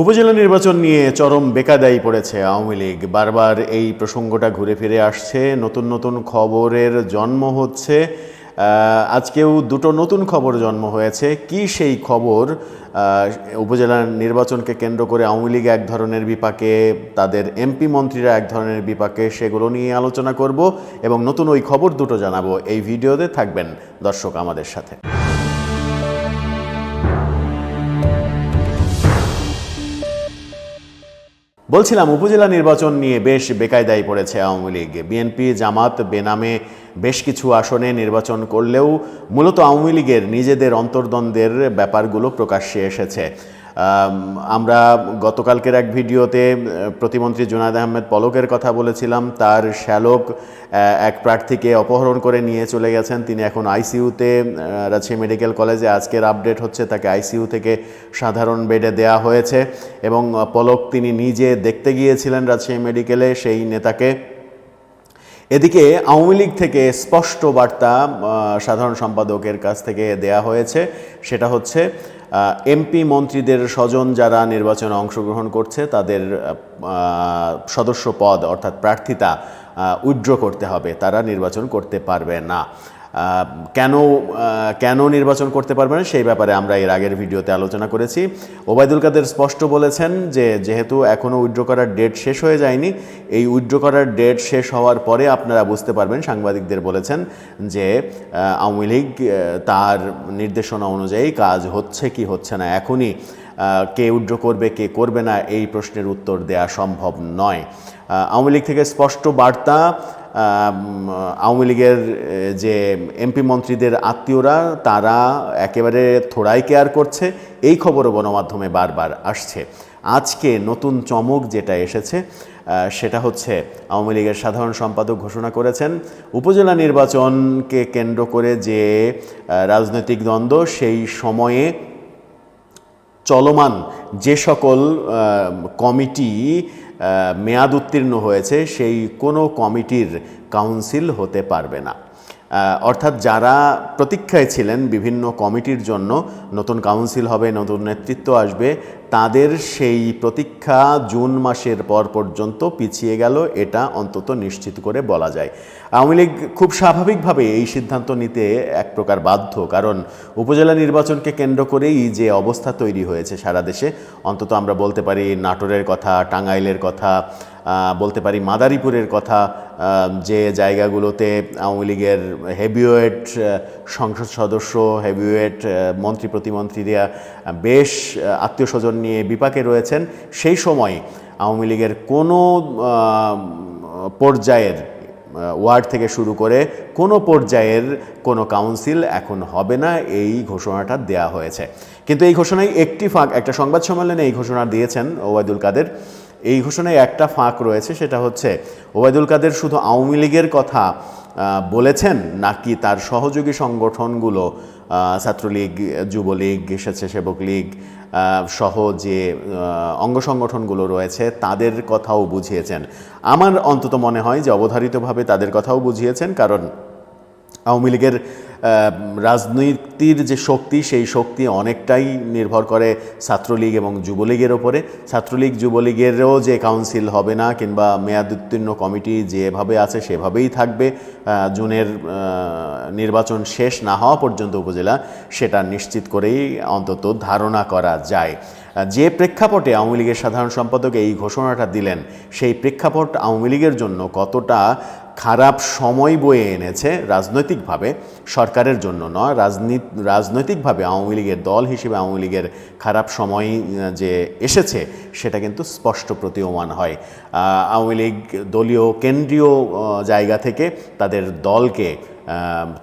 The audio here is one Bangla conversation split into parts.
উপজেলা নির্বাচন নিয়ে চরম বেকাদায়ী পড়েছে আওয়ামী লীগ। বারবার এই প্রসঙ্গটা ঘুরে ফিরে আসছে, নতুন নতুন খবরের জন্ম হচ্ছে। আজকেও দুটো নতুন খবর জন্ম হয়েছে। কি সেই খবর? উপজেলা নির্বাচনকে কেন্দ্র করে আওয়ামী লীগ এক ধরনের বিপাকে, তাদের এমপি মন্ত্রীরা এক ধরনের বিপাকে, সেগুলো নিয়ে আলোচনা করব এবং নতুন ওই খবর দুটো জানাব। এই ভিডিওতে থাকবেন দর্শক আমাদের সাথে। বলছিলাম, উপজেলা নির্বাচন নিয়ে বেশ বেকায়দায় পড়েছে আওয়ামী লীগ। বিএনপি, জামাত, বেনামে বেশ কিছু আসনে নির্বাচন করলেও মূলত আওয়ামী লীগের নিজেদের অন্তর্দ্বন্দ্বের ব্যাপারগুলো প্রকাশ্যে এসেছে। আমরা গতকালকের এক ভিডিওতে প্রতিমন্ত্রী জুনায়দ আহমেদ পলকের কথা বলেছিলাম। তার শ্যালক এক প্রার্থীকে অপহরণ করে নিয়ে চলে গেছেন। তিনি এখন আইসিইউতে রাজশাহী মেডিকেল কলেজে। আজকের আপডেট হচ্ছে, তাকে আইসিইউ থেকে সাধারণ বেডে দেয়া হয়েছে এবং পলক তিনি নিজে দেখতে গিয়েছিলেন রাজশাহী মেডিকেলে, সেই নেতাকে। এদিকে আওয়ামী লীগ থেকে স্পষ্ট বার্তা সাধারণ সম্পাদকের কাছ থেকে দেয়া হয়েছে। সেটা হচ্ছে এমপি মন্ত্রীদের স্বজন যারা নির্বাচনে অংশগ্রহণ করছে, তাদের সদস্য পদ অর্থাৎ প্রার্থিতা উইড্র করতে হবে। তারা নির্বাচন করতে পারবে না। কেন কেন নির্বাচন করতে পারবে না, সেই ব্যাপারে আমরা এর আগের ভিডিওতে আলোচনা করেছি। ওবায়দুল কাদের স্পষ্ট বলেছেন যে, যেহেতু এখনও উইথড্র করার ডেট শেষ হয়ে যায়নি, এই উইথড্র করার ডেট শেষ হওয়ার পরে আপনারা বুঝতে পারবেন, সাংবাদিকদের বলেছেন যে আওয়ামী লীগ তার নির্দেশনা অনুযায়ী কাজ হচ্ছে কি হচ্ছে না, এখনই কে উইথড্র করবে, কে করবে না, এই প্রশ্নের উত্তর দেওয়া সম্ভব নয়। আওয়ামী লীগ থেকে স্পষ্ট বার্তা আওয়ামী লীগের যে এমপি মন্ত্রীদের আত্মীয়রা, তারা একেবারে থোড়াই কেয়ার করছে। এই খবরও গণমাধ্যমে বারবার আসছে। আজকে নতুন চমক যেটা এসেছে সেটা হচ্ছে আওয়ামী লীগের সাধারণ সম্পাদক ঘোষণা করেছেন, উপজেলা নির্বাচনকে কেন্দ্র করে যে রাজনৈতিক দ্বন্দ্ব, সেই সময়ে চলমান যে সকল কমিটি মেয়াদ উত্তীর্ণ হয়েছে, সেই কোনো কমিটির কাউন্সিল হতে পারবে না। অর্থাৎ যারা প্রতীক্ষায় ছিলেন বিভিন্ন কমিটির জন্য, নতুন কাউন্সিল হবে, নতুন নেতৃত্ব আসবে তাদের সেই প্রতীক্ষা জুন মাসের পর পর্যন্ত পিছিয়ে গেল, এটা অন্তত নিশ্চিত করে বলা যায়। আওয়ামী লীগ খুব স্বাভাবিকভাবে এই সিদ্ধান্ত নিতে এক প্রকার বাধ্য, কারণ উপজেলা নির্বাচনকে কেন্দ্র করেই যে অবস্থা তৈরি হয়েছে সারা দেশে, অন্তত আমরা বলতে পারি নাটোরের কথা, টাঙ্গাইলের কথা বলতে পারি মাদারীপুরের কথা যে জায়গাগুলোতে আওয়ামী লীগের হেভিওয়েট সংসদ সদস্য, হেভিওয়েট মন্ত্রী প্রতিমন্ত্রীরা বেশ আত্মীয় স্বজন নিয়ে বিপাকে রয়েছেন, সেই সময় আওয়ামী লীগের কোনো পর্যায়ের ওয়ার্ড থেকে শুরু করে কোনো পর্যায়ের কোনো কাউন্সিল এখন হবে না, এই ঘোষণাটা দেয়া হয়েছে। কিন্তু এই ঘোষণায় একটি ফাঁক, একটা সংবাদ সম্মেলনে এই ঘোষণা দিয়েছেন ওবায়দুল কাদের। এই ঘোষণায় একটা ফাঁক রয়েছে, সেটা হচ্ছে ওবায়দুল কাদের শুধু আওয়ামী লীগের কথা বলেছেন নাকি তার সহযোগী সংগঠনগুলো ছাত্রলীগ, যুবলীগ, স্বেচ্ছাসেবক লীগ সহ যে অঙ্গ সংগঠনগুলো রয়েছে, তাদের কথাও বুঝিয়েছেন। আমার অন্তত মনে হয় যে অবধারিতভাবে তাদের কথাও বুঝিয়েছেন, কারণ আওয়ামী লীগের রাজনীতির যে শক্তি, সেই শক্তি অনেকটাই নির্ভর করে ছাত্রলীগ এবং যুবলীগের ওপরে। ছাত্রলীগ, যুবলীগেরও যে কাউন্সিল হবে না কিংবা মেয়াদ উত্তীর্ণ কমিটি যেভাবে আছে সেভাবেই থাকবে জুনের নির্বাচন শেষ না হওয়া পর্যন্ত উপজেলা, সেটা নিশ্চিত করেই অন্তত ধারণা করা যায়। যে প্রেক্ষাপটে আওয়ামী লীগের সাধারণ সম্পাদক এই ঘোষণাটা দিলেন, সেই প্রেক্ষাপট আওয়ামী লীগের জন্য কতটা খারাপ সময় বয়ে এনেছে রাজনৈতিকভাবে, সরকারের জন্য নয়, রাজনীতি, রাজনৈতিকভাবে আওয়ামী লীগের দল হিসেবে আওয়ামী লীগের খারাপ সময় যে এসেছে, সেটা কিন্তু স্পষ্ট প্রতীয়মান হয়। আওয়ামী লীগ দলীয় কেন্দ্রীয় জায়গা থেকে তাদের দলকে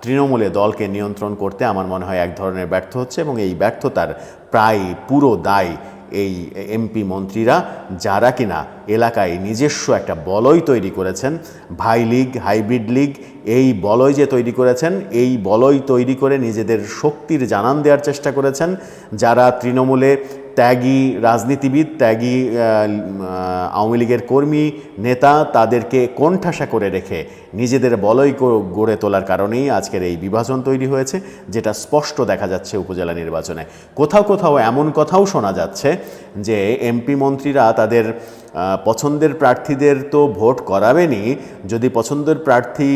তৃণমূলে দলকে নিয়ন্ত্রণ করতে আমার মনে হয় এক ধরনের ব্যর্থ হচ্ছে এবং এই ব্যর্থতার প্রায় পুরো দায় এই এমপি মন্ত্রীরা যারা কিনা এলাকায় নিজস্ব একটা বলয় তৈরি করেছেন, ভাই লীগ, হাইব্রিড লীগ, এই বলয় যে তৈরি করেছেন, এই বলয় তৈরি করে নিজেদের শক্তির জানান দেওয়ার চেষ্টা করেছেন, যারা তৃণমূলে ত্যাগী রাজনীতিবিদ, ত্যাগী আওয়ামী লীগের কর্মী, নেতা তাদেরকে কোণঠাসা করে রেখে নিজেদের বলয় গড়ে তোলার কারণেই আজকের এই বিভাজন তৈরি হয়েছে, যেটা স্পষ্ট দেখা যাচ্ছে উপজেলা নির্বাচনে। কোথাও কোথাও এমন কথাও শোনা যাচ্ছে যে এমপি মন্ত্রীরা তাদের পছন্দের প্রার্থীদের তো ভোট করাবেনই। যদি পছন্দের প্রার্থী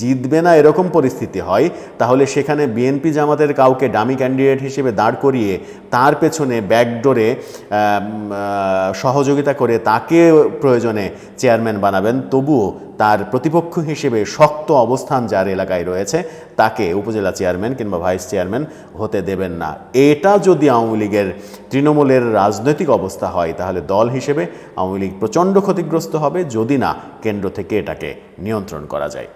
জিতবে না, এরকম পরিস্থিতি হয়, তাহলে সেখানে বিএনপি জামাতের কাউকে ডামি ক্যান্ডিডেট হিসেবে দাঁড় করিয়ে তার পেছনে ব্যাকডোরে সহযোগিতা করে তাকে প্রয়োজনে চেয়ারম্যান বানাবেন। তবুও তার প্রতিপক্ষ হিসেবে শক্ত অবস্থান যার এলাকায় রয়েছে, তাকে উপজেলা চেয়ারম্যান কিংবা ভাইস চেয়ারম্যান হতে দেবেন না। এটা যদি আওয়ামী লীগের তৃণমূলের রাজনৈতিক অবস্থা হয়, তাহলে দল হিসেবে আওয়ামী লীগ প্রচণ্ড ক্ষতিগ্রস্ত হবে। যদি না, কেন্দ্র থেকে এটাকে নিয়ন্ত্রণ করা যায়।